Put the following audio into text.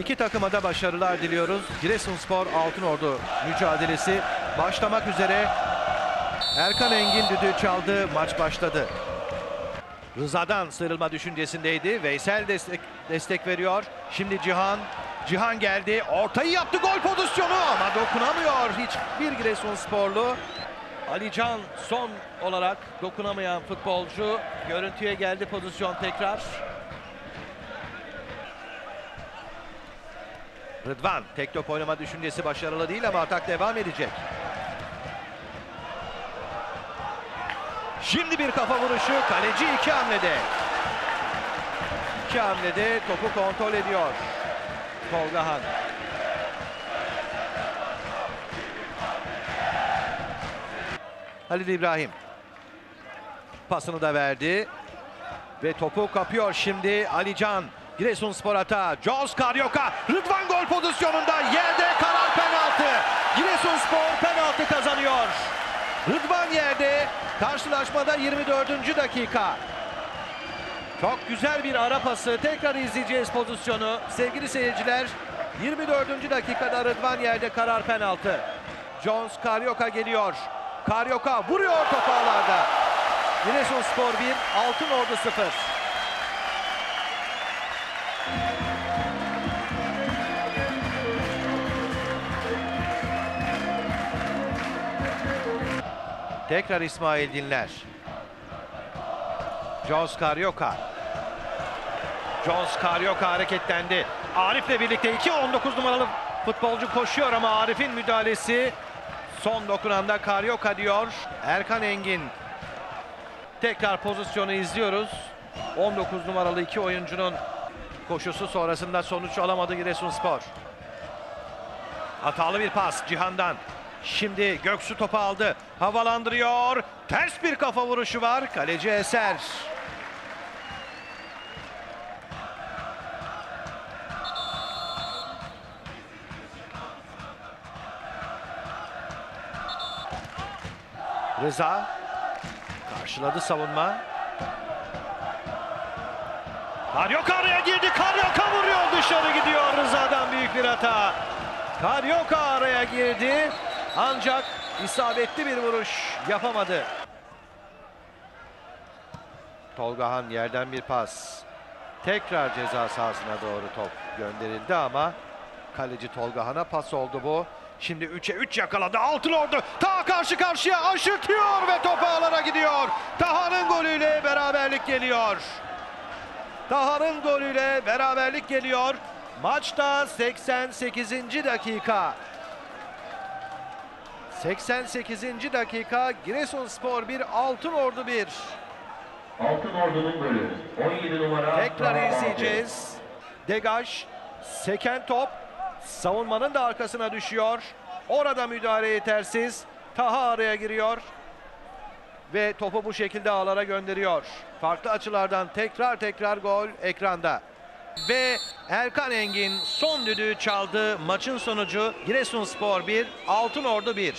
İki takıma da başarılar diliyoruz. Giresunspor Altınordu mücadelesi başlamak üzere. Erkan Engin düdüğü çaldı. Maç başladı. Rıza'dan sıyrılma düşüncesindeydi. Veysel destek, destek veriyor. Şimdi Cihan. Cihan geldi. Ortayı yaptı. Gol pozisyonu ama dokunamıyor. Hiçbir Giresunsporlu. Alican son olarak dokunamayan futbolcu. Görüntüye geldi pozisyon tekrar. Rıdvan tek top oynama düşüncesi başarılı değil ama atak devam edecek. Şimdi bir kafa vuruşu kaleci iki hamlede. İki hamlede topu kontrol ediyor. Tolga Han. Halil İbrahim. Pasını da verdi. Ve topu kapıyor şimdi Alican. Giresunspor hata. Jones Karyoka. Rıdvan gol pozisyonunda. Yerde karar penaltı. Giresunspor penaltı kazanıyor. Rıdvan yerde. Karşılaşmada 24. dakika. Çok güzel bir ara pası. Tekrar izleyeceğiz pozisyonu. Sevgili seyirciler 24. dakikada Rıdvan yerde karar penaltı. Jones Karyoka geliyor. Karyoka vuruyor topu ağlarda. Giresunspor 1, Altınordu 0. Tekrar İsmail Dinler. Jones Karyoka. Jones Karyoka hareketlendi. Arif'le birlikte 2-19 numaralı futbolcu koşuyor ama Arif'in müdahalesi son dokunanda Karyoka diyor. Erkan Engin tekrar pozisyonu izliyoruz. 19 numaralı iki oyuncunun koşusu sonrasında sonuç alamadı Giresunspor. Hatalı bir pas Cihan'dan. Şimdi Göksu topu aldı. Havalandırıyor. Ters bir kafa vuruşu var. Kaleci Eser. Rıza karşıladı savunma. Karyoka araya girdi. Karyoka vuruyor. Dışarı gidiyor Rıza'dan büyük bir hata. Karyoka araya girdi. Ancak isabetli bir vuruş yapamadı. Tolga Han yerden bir pas. Tekrar ceza sahasına doğru top gönderildi ama kaleci Tolga Han'a pas oldu bu. Şimdi 3'e 3 yakaladı. Altın ordu. Ta karşı karşıya aşırtıyor ve top ağlara gidiyor. Taha'nın golüyle beraberlik geliyor. Taha'nın golüyle beraberlik geliyor. Maçta 88. dakika. 88. dakika Giresunspor 1, Altınordu 1. Altın Ordu'nun golü. 17 numara. Tekrar izleyeceğiz. Degaj, seken top. Savunmanın da arkasına düşüyor. Orada müdahale yetersiz. Taha araya giriyor. Ve topu bu şekilde ağlara gönderiyor. Farklı açılardan tekrar tekrar gol ekranda. Ve Erkan Engin son düdüğü çaldı. Maçın sonucu Giresunspor 1, Altınordu 1.